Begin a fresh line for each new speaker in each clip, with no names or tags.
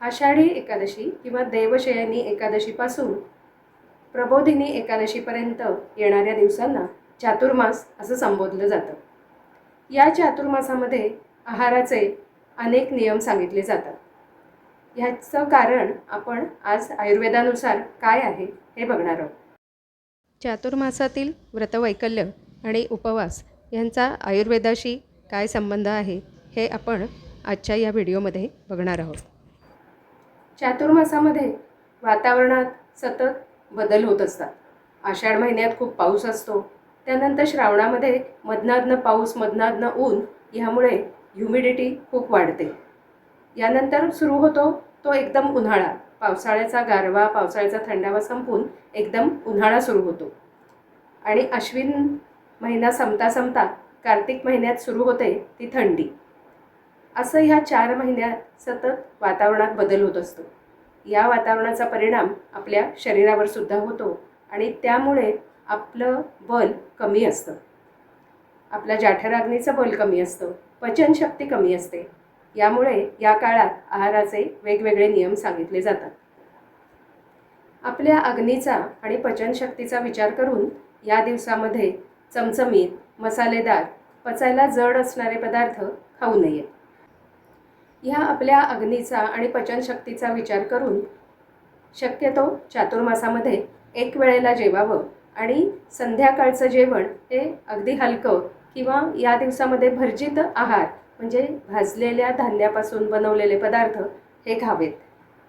आषाढी एकादशी किंवा देवशयनी एकादशीपासून प्रबोधिनी एकादशीपर्यंत येणाऱ्या दिवसांना चातुर्मास असं संबोधलं जातं. या चातुर्मासामध्ये आहाराचे अनेक नियम सांगितले जातात. ह्याचं कारण आपण आज आयुर्वेदानुसार काय आहे हे बघणार आहोत. चातुर्मासातील व्रतवैकल्य आणि उपवास यांचा आयुर्वेदाशी काय संबंध आहे हे आपण आजच्या या व्हिडिओमध्ये बघणार आहोत. चातुर्मासामध्ये वातावरणात सतत बदल होत असतात. आषाढ महिन्यात खूप पाऊस असतो. त्यानंतर श्रावणामध्ये मधनादनं पाऊस मधनादनं ऊन ह्यामुळे ह्युमिडिटी खूप वाढते. यानंतर सुरू होतो तो एकदम उन्हाळा. पावसाळ्याचा गारवा पावसाळ्याचा थंडावा संपून एकदम उन्हाळा सुरू होतो. आणि अश्विन महिना संपता संपता कार्तिक महिन्यात सुरू होते ती थंडी. असं ह्या चार महिन्यात सतत वातावरणात बदल होत असतो. या वातावरणाचा परिणाम आपल्या शरीरावर सुद्धा होतो आणि त्यामुळे आपलं बल कमी असतं. आपल्या जाठराग्नीचं बल कमी असतं पचनशक्ती कमी असते. यामुळे या काळात आहाराचे वेगवेगळे नियम सांगितले जातात. आपल्या अग्नीचा आणि पचनशक्तीचा विचार करून या दिवसामध्ये चमचमीत मसालेदार पचायला जड असणारे पदार्थ खाऊ नयेत. ह्या आपल्या अग्नीचा आणि पचनशक्तीचा विचार करून शक्यतो चातुर्मासामध्ये एक वेळेला जेवावं आणि संध्याकाळचं जेवण हे अगदी हलकं किंवा या दिवसामध्ये भर्जित आहार म्हणजे भाजलेल्या धान्यापासून बनवलेले पदार्थ हे खावेत.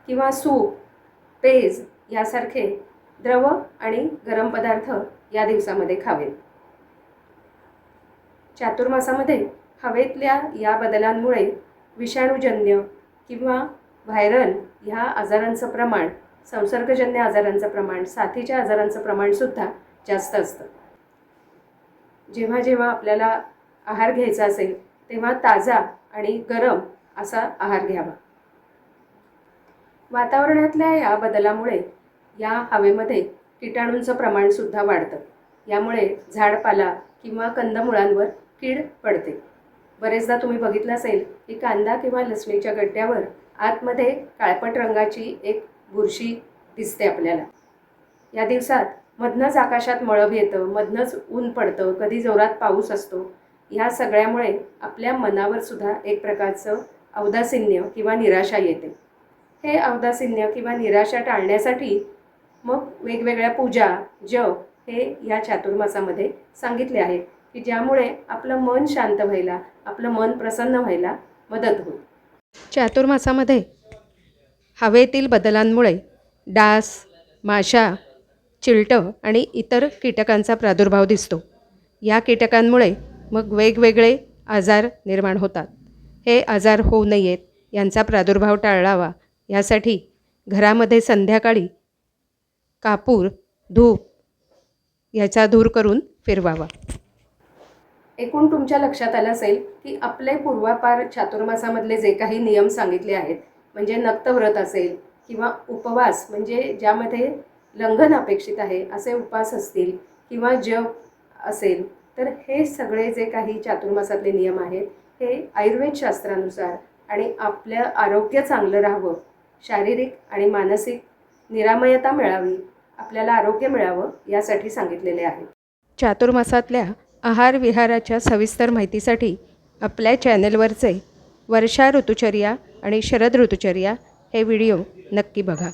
किंवा सूप पेज यासारखे द्रव आणि गरम पदार्थ या दिवसामध्ये खावेत. चातुर्मासामध्ये हवेतल्या या बदलांमुळे विषाणूजन्य किंवा व्हायरल ह्या आजारांचं प्रमाण संसर्गजन्य आजारांचं प्रमाण साथीच्या आजारांचं प्रमाणसुद्धा जास्त असतं. जेव्हा जेव्हा आपल्याला आहार घ्यायचा असेल तेव्हा ताजा आणि गरम असा आहार घ्यावा. वातावरणातल्या या बदलामुळे या हवेमध्ये किटाणूंचं प्रमाणसुद्धा वाढतं. यामुळे झाडपाला किंवा कंदमुळांवर कीड पडते. बरेचदा तुम्ही बघितलं असेल की कांदा किंवा लसणीच्या गड्ड्यावर आतमध्ये काळपट रंगाची एक बुरशी दिसते आपल्याला. या दिवसात मधनंच आकाशात मळब येतं मधनंच ऊन पडतं कधी जोरात पाऊस असतो. ह्या सगळ्यामुळे आपल्या मनावर सुद्धा एक प्रकारचं औदासिन्य किंवा निराशा येते. हे औदासिन्य किंवा निराशा टाळण्यासाठी मग वेगवेगळ्या पूजा जप हे या चातुर्मासामध्ये सांगितले आहेत. की ज्यामुळे आपलं मन शांत व्हायला आपलं मन प्रसन्न व्हायला मदत होईल. चातुर्मासामध्ये हवेतील बदलांमुळे डास माशा चिलटं आणि इतर कीटकांचा प्रादुर्भाव दिसतो. या कीटकांमुळे मग वेगवेगळे आजार निर्माण होतात. हे आजार होऊ नयेत यांचा प्रादुर्भाव टाळावा यासाठी घरामध्ये संध्याकाळी कापूर धूप याचा धूर करून फिरवावा. एकूण तुमच्या लक्षात आलं असेल की आपले पूर्वापार चातुर्मासामधले जे काही नियम सांगितले आहेत म्हणजे नक्तव्रत असेल किंवा उपवास म्हणजे ज्यामध्ये लंघन अपेक्षित आहे असे उपवास असतील किंवा जप असेल तर हे सगळे जे काही चातुर्मासातले नियम आहेत हे आयुर्वेद शास्त्रानुसार आणि आपलं आरोग्य चांगलं राहावं शारीरिक आणि मानसिक निरामयता मिळावी आपल्याला आरोग्य मिळावं यासाठी सांगितलेले आहे. चातुर्मासातल्या आहार विहाराच्या सविस्तर माहितीसाठी आपल्या चॅनलवरचे वर्षा ऋतुचर्या आणि शरद ऋतुचर्या हे व्हिडिओ नक्की बघा.